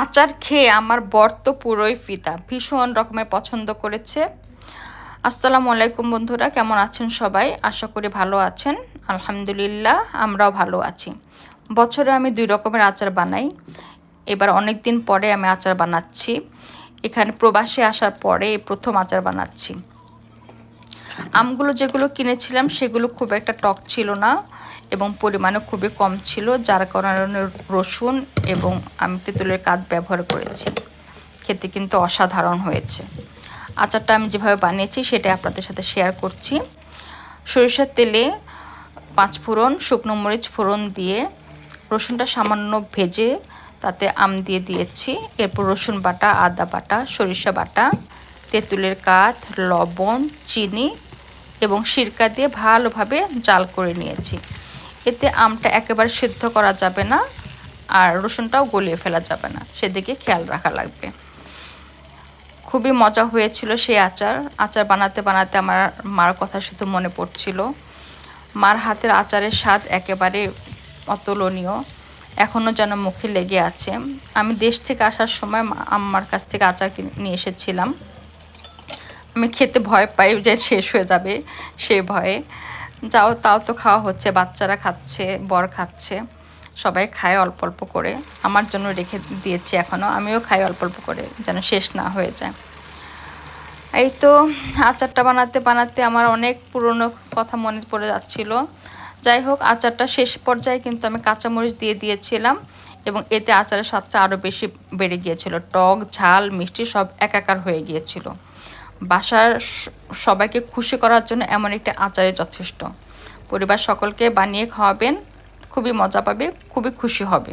আচার খেয়ে আমার বর তো পুরোই ফিতা। ভীষণ রকমের পছন্দ করেছে। আসসালামু আলাইকুম বন্ধুরা, কেমন আছেন সবাই? আশা করি ভালো আছেন। আলহামদুলিল্লাহ, আমরাও ভালো আছি। বছরে আমি দুই রকমের আচার বানাই। এবার অনেক দিন পরে আমি আচার বানাচ্ছি। এখানে প্রবাসে আসার পরে প্রথম আচার বানাচ্ছি। আমগুলো যেগুলো কিনেছিলাম, সেগুলো খুব একটা টক ছিল না এবং পরিমাণও খুবই কম ছিল, যার কারণে রসুন এবং আমি তেঁতুলের কাঠ ব্যবহার করেছি। খেতে কিন্তু অসাধারণ হয়েছে। আচারটা আমি যেভাবে বানিয়েছি সেটা আপনাদের সাথে শেয়ার করছি। সরিষার তেলে পাঁচ ফোড়ন, শুকনো মরিচ ফোড়ন দিয়ে রসুনটা সামান্য ভেজে তাতে আম দিয়ে দিয়েছি। এরপর রসুন বাটা, আদা বাটা, সরিষা বাটা তেঁতুলের কাঠ, লবণ, চিনি এবং সিরকা দিয়ে ভালোভাবে জাল করে নিয়েছি। এতে আমটা একেবারে সিদ্ধ করা যাবে না আর রসুনটাও গলিয়ে ফেলা যাবে না। সেদিকে খেয়াল রাখা লাগবে। খুবই মজা হয়েছিল সেই আচার। আচার বানাতে বানাতে আমার মার কথা শুধু মনে পড়ছিল। মার হাতের আচারের স্বাদ একেবারে অতুলনীয়। এখনও যেন মুখে লেগে আছে। আমি দেশ থেকে আসার সময় আমার কাছ থেকে আচার নিয়ে এসেছিলাম। আমি খেতে ভয় পাই যে শেষ হয়ে যাবে সে ভয়ে। যাও, তাও তো খাওয়া হচ্ছে, বাচ্চারা খাচ্ছে, বর খাচ্ছে। সবাই খায় অল্প অল্প করে। আমার জন্য রেখে দিয়েছি এখনও আমিও খাই অল্প অল্প করে যেন শেষ না হয়ে যায়। এই তো আচারটা বানাতে বানাতে আমার অনেক পুরনো কথা মনে পড়ে যাচ্ছিল। যাই হোক, আচারটা শেষ পর্যায়ে কিন্তু আমি কাঁচামরিচ দিয়ে দিয়েছিলাম এবং এতে আচারের স্বাদটা আরও বেশি বেড়ে গিয়েছিল। টক, ঝাল, মিষ্টি সব একাকার হয়ে গিয়েছিল। বাসার সবাইকে খুশি করার জন্য এমন একটি আচারে যথেষ্ট। পরিবার সকলকে বানিয়ে খাওয়াবেন, খুবই মজা পাবে, খুবই খুশি হবে।